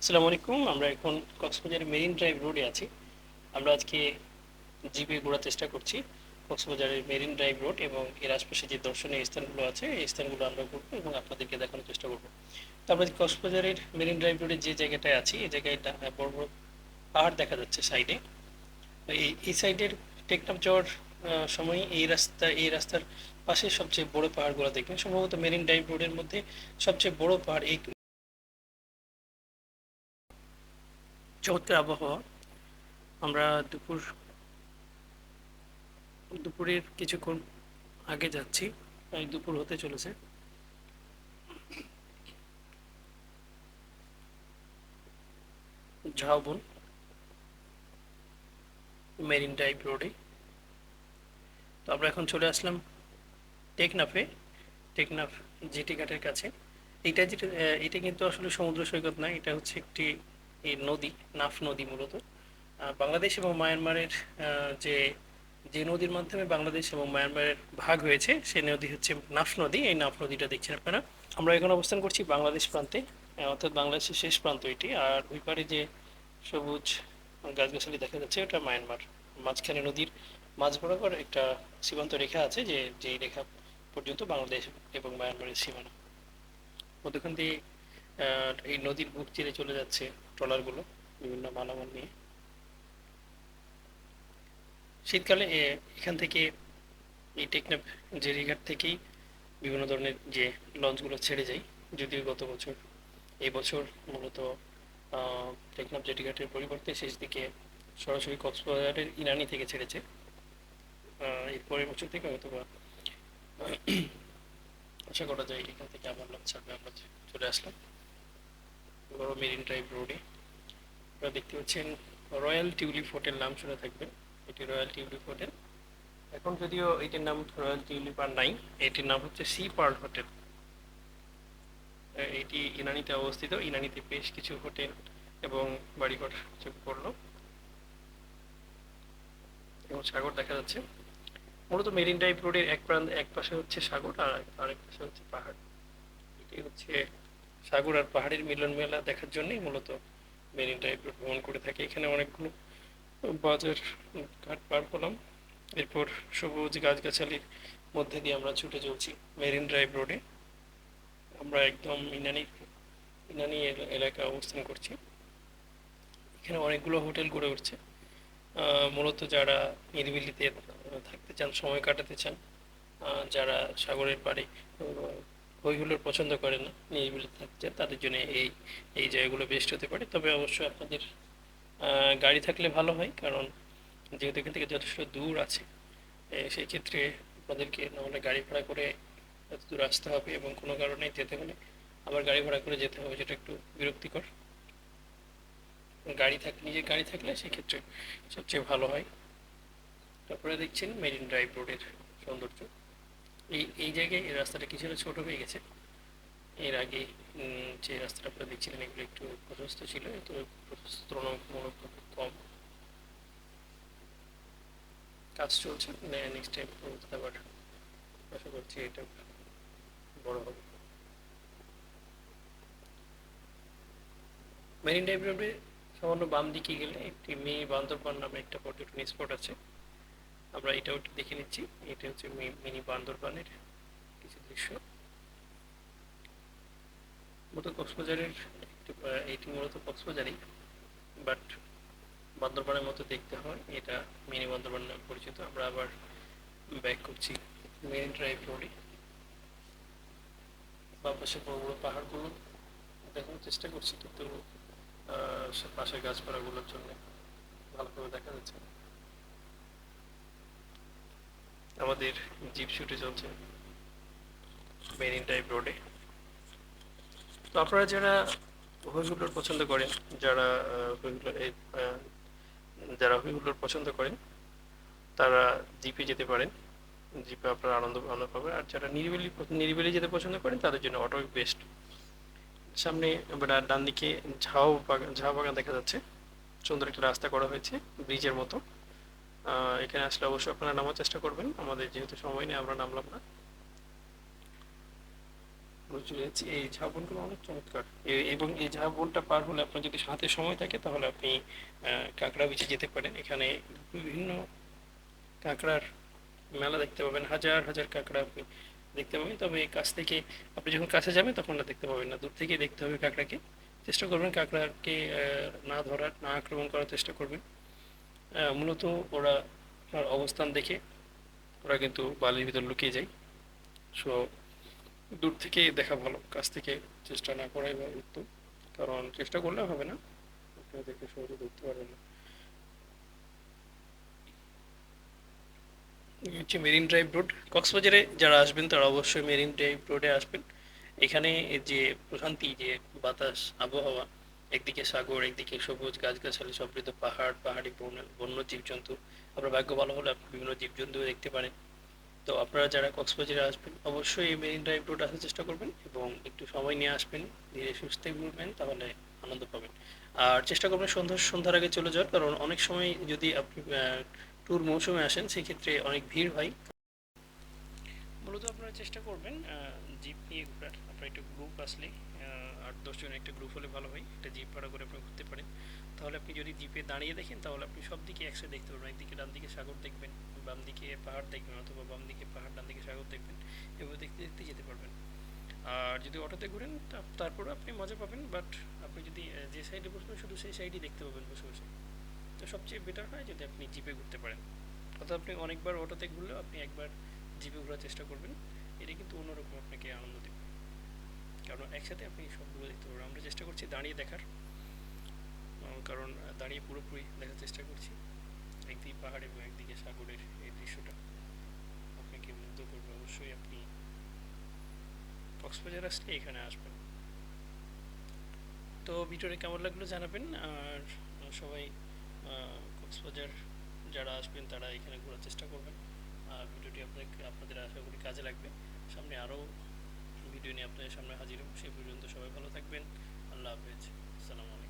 আসসালামু আলাইকুম, আমরা এখন কক্সবাজারের মেরিন ড্রাইভ রোডে আছি। আমরা আজকে জিপে ঘোরার চেষ্টা করছি, কক্সবাজারের মেরিন ড্রাইভ রোড এবং এর আশপাশে যে দর্শনীয় স্থানগুলো আছে, এই স্থানগুলো আমরা ঘুরবো এবং আপনাদেরকে দেখানোর চেষ্টা করব। তারপরে কক্সবাজারের মেরিন ড্রাইভ রোডে যে জায়গাটায় আছি, এই জায়গায় বড় বড় পাহাড় দেখা যাচ্ছে সাইডে। এই এই সাইডের টেকনাফ যাওয়ার সময় এই রাস্তা, এই রাস্তার পাশে সবচেয়ে বড় পাহাড়গুলো দেখবেন। সম্ভবত মেরিন ড্রাইভ রোডের মধ্যে সবচেয়ে বড় পাহাড় এই চমৎকার আবহাওয়া। আমরা দুপুর, দুপুরের কিছুক্ষণ আগে যাচ্ছি প্রায় দুপুর হতে চলেছে। ঝাউবন মেরিন ড্রাইভ রোডে। তো আমরা এখন চলে আসলাম টেকনাফে। টেকনাফ জেটি ঘাটের কাছে। এটা যেটা এটা কিন্তু আসলে সমুদ্র সৈকত না, এটা হচ্ছে একটি এই নদী, নাফ নদী মূলত। বাংলাদেশ এবং মায়ানমারের যে যে নদীর মাধ্যমে বাংলাদেশ এবং মায়ানমারের ভাগ হয়েছে, সেই নদী হচ্ছে নাফ নদী। এই নাফ নদীটা দেখছেন আপনারা। আমরা এখন অবস্থান করছি বাংলাদেশ প্রান্তে অর্থাৎ বাংলাদেশের শেষ প্রান্ত এটি। আর ওই পারে যে সবুজ গাছগাছালি দেখা যাচ্ছে, ওটা মায়ানমার। মাঝখানে নদীর মাঝ বরাবর একটা সীমান্ত রেখা আছে, যে, যেই রেখা পর্যন্ত বাংলাদেশ এবং মায়ানমারের সীমানা। মধ্যখান দিয়ে এই নদীর বুক চিরে চলে যাচ্ছে। ট্রলারগুলো বিভিন্ন মালামাল নিয়ে। শীতকালে এখান থেকে এই টেকনাফ জেরিঘাট থেকেই বিভিন্ন ধরনের যে লঞ্চগুলো ছেড়ে যায় যদিও গত বছর এই বছর মূলত টেকনাফ জেটিঘাটের পরিবর্তে শেষ দিকে সরাসরি কক্সবাজারের ইনানি থেকে ছেড়েছে। আহ, এর পরের বছর থেকে হয়তো বা আশা করা যায় এখান থেকে আমার লঞ্চ ছাড়বে আমরা চলে আসলাম। বড় মেরিন ড্রাইভ রোডে। আপনারা দেখতে পাচ্ছেন রয়্যাল টিউলিপ হোটেল নাম শুনে থাকবেন। এটি রয়্যাল টিউলিপ হোটেল। এখন যদিও এটির নাম রয়্যাল টিউলিপ আর নাই, এটির নাম হচ্ছে সি পার্ল হোটেল। এটি ইনানিতে অবস্থিত। ইনানিতে বেশ কিছু হোটেল এবং বাড়িঘর চোখে পড়ল। এবং সাগর দেখা যাচ্ছে। মূলত মেরিন ড্রাইভ রোডের এক প্রান্ত এক পাশে হচ্ছে সাগর আর আরেক পাশে হচ্ছে পাহাড়। এটি হচ্ছে সাগর আর পাহাড়ের মিলন মেলা দেখার জন্যই মূলত মেরিন ড্রাইভ ভ্রমণ করে থাকে। এখানে অনেকগুলো বাজার ঘাট পার করলাম এরপর সবুজ গাছগাছালির মধ্যে দিয়ে আমরা ছুটে চলছি মেরিন ড্রাইভ রোডে। আমরা একদম ইনানি ইনানি এলা- এলাকায় অবস্থান করছি। এখানে অনেকগুলো হোটেল গড়ে উঠছে। মূলত যারা নিরিবিলিতে থাকতে চান, সময় কাটাতে চান যারা সাগরের পাড়ে হইহুল্লোর পছন্দ করে না, নিরিবিলি চান তাদের জন্য এই এই জায়গাগুলো বেস্ট হতে পারে। তবে অবশ্যই আপনাদের গাড়ি থাকলে ভালো হয়, কারণ যেহেতু এখান থেকে যথেষ্ট দূর আছে সেই ক্ষেত্রে আপনাদেরকে নাহলে গাড়ি ভাড়া করে এত দূর আসতে হবে এবং কোনো কারণে যেতে হলে আবার গাড়ি ভাড়া করে যেতে হবে, যেটা একটু বিরক্তিকর। গাড়ি থাক, নিজের গাড়ি থাকলে সেক্ষেত্রে সবচেয়ে ভালো হয়। তারপরে দেখছেন মেরিন ড্রাইভ রোডের সৌন্দর্য। এই এই জায়গায় এই রাস্তাটা কিছুটা ছোট হয়ে গেছে। এর আগে যে রাস্তাটা আপনারা দেখছিলেন, এগুলো একটু প্রশস্ত ছিল তো প্রশস্ত তুলনামূলকভাবে কম। কাজ চলছে নেক্সট টাইম আবার আশা করছি এটা বড় হবে। মেরিন ড্রাইভ রোডে সামান্য বাম দিকে গেলে একটি মেয়ে বান্দরবান নামে একটা পর্যটন স্পট আছে। আমরা এটাও দেখে নিচ্ছি। এটা হচ্ছে মিনি বান্দরবানের কিছু দৃশ্য। মূলত কক্সবাজারের এটি মূলত কক্সবাজারই, বাট বান্দরবানের মতো দেখতে হয়। এটা মিনি বান্দরবান নামে পরিচিত। আমরা আবার ব্যাক করছি মেরিন ড্রাইভ রোডে। বাম পাশে বড় বড় পাহাড়গুলো দেখানোর চেষ্টা করছি, কিন্তু পাশের গাছপালাগুলোর জন্য ভালোভাবে দেখা যাচ্ছে না। আমাদের জিপ শুটে চলছে মেরিন ড্রাইভ রোডে তো আপনারা যারা হইহুল্লোর পছন্দ করেন যারা আহ, যারা হইহুল্লোর পছন্দ করেন তারা জিপে যেতে পারেন। জিপে আপনারা আনন্দ আনন্দ পাবেন। আর যারা নিরিবিলি নিরিবিলি যেতে পছন্দ করেন তাদের জন্য অটো বেস্ট সামনে ডান দিকে ঝাউ বাগান ঝাউ বাগান দেখা যাচ্ছে। সুন্দর একটা রাস্তা করা হয়েছে ব্রিজের মতো। এখানে আসলে অবশ্যই আপনারা নামার চেষ্টা করবেন। আমাদের যেহেতু সময় নেই, আমরা নামলাম না। এই ঝাউবনগুলো অনেক চমৎকার। এবং এই ঝাউবনটা পার হলে আপনার যদি হাতে সময় থাকে, তাহলে আপনি কাঁকড়া বিচে যেতে পারেন। এখানে বিভিন্ন কাঁকড়ার মেলা দেখতে পাবেন। হাজার হাজার কাঁকড়া আপনি দেখতে পাবেন। তবে এই কাছ থেকে আপনি যখন কাছে যাবেন, তখন না দেখতে পাবেন না। দূর থেকে দেখতে হবে কাঁকড়াকে। চেষ্টা করবেন কাঁকড়াকে না ধরার, না আক্রমণ করার চেষ্টা করবেন। মূলত ওরা আপনার অবস্থান দেখে ওরা কিন্তু বালির ভিতর লুকিয়ে যায়। সো দূর থেকে দেখা ভালো, কাছ থেকে চেষ্টা না করাই বা উত্তম। কারণ চেষ্টা করলে হবে না আপনি ওদেরকে সহজে ধরতে পারবেন না। হচ্ছে মেরিন ড্রাইভ রোড। কক্সবাজারে যারা আসবেন, তারা অবশ্যই মেরিন ড্রাইভ রোডে আসবেন। এখানে যে প্রশান্তি, যে বাতাস, আবহাওয়া একদিকে সাগর, একদিকে সবুজ গাছগাছালি, সমৃদ্ধ পাহাড়, পাহাড়ি বন্য বন্য জীবজন্তু। আপনার ভাগ্য ভালো হলে আপনি বিভিন্ন জীবজন্তু দেখতে পারেন। তো আপনারা যারা কক্সবাজারে আসবেন, অবশ্যই এই মেরিন ড্রাইভ রোড আসার চেষ্টা করবেন এবং একটু সময় নিয়ে আসবেন, ধীরে সুস্থে ঘুরবেন, তাহলে আনন্দ পাবেন। আর চেষ্টা করবেন সন্ধ্যা সন্ধ্যার আগে চলে যাওয়ার, কারণ অনেক সময় যদি আপনি ট্যুর মৌসুমে আসেন, সেক্ষেত্রে অনেক ভিড় হয়। মূলত আপনারা চেষ্টা করবেন জিপ নিয়ে ঘোরার আপনার একটা গ্রুপ আসলে আট দশ জনের একটা গ্রুপ হলে ভালো হয়। একটা জিপ ভাড়া করে আপনি ঘুরতে পারেন। তাহলে আপনি যদি জিপে দাঁড়িয়ে দেখেন, তাহলে আপনি সব দিকে একসাথে দেখতে পারবেন। একদিকে ডান দিকে সাগর দেখবেন, বাম দিকে পাহাড় দেখবেন, অথবা বাম দিকে পাহাড়, ডান দিকে সাগর দেখবেন। এভাবে দেখতে দেখতে যেতে পারবেন। আর যদি অটোতে ঘুরেন তারপরেও আপনি মজা পাবেন বাট আপনি যদি যে সাইডে বসবেন, শুধু সেই সাইডই দেখতে পাবেন বসে বসে। তো সবচেয়ে বেটার হয় যদি আপনি জিপে ঘুরতে পারেন। অর্থাৎ আপনি অনেকবার অটোতে ঘুরলেও আপনি একবার জিপে ঘোরার চেষ্টা করবেন। এটা কিন্তু অন্যরকম আপনাকে আনন্দ দেবে। কারণ একসাথে আপনি সবগুলো দেখতে পারবেন। আমরা চেষ্টা করছি দাঁড়িয়ে দেখার। কারণ দাঁড়িয়ে পুরোপুরি দেখার চেষ্টা করছি। একদিকে পাহাড় এবং একদিকে সাগরের এই দৃশ্যটা আপনাকে মুগ্ধ করবে। অবশ্যই আপনি কক্সবাজার আসলে এখানে আসবেন। তো ভিডিওটা কেমন লাগল জানাবেন। আর সবাই কক্সবাজার যারা আসবেন তারা এখানে ঘোরার চেষ্টা করবেন। ভিডিওটি আপনাকে আপনাদের আশা করি কাজে লাগবে। সামনে আরও ভিডিও নিয়ে আপনাদের সামনে হাজির হব। সেই পর্যন্ত সবাই ভালো থাকবেন। আল্লাহ হাফেজ। আসসালামু আলাইকুম।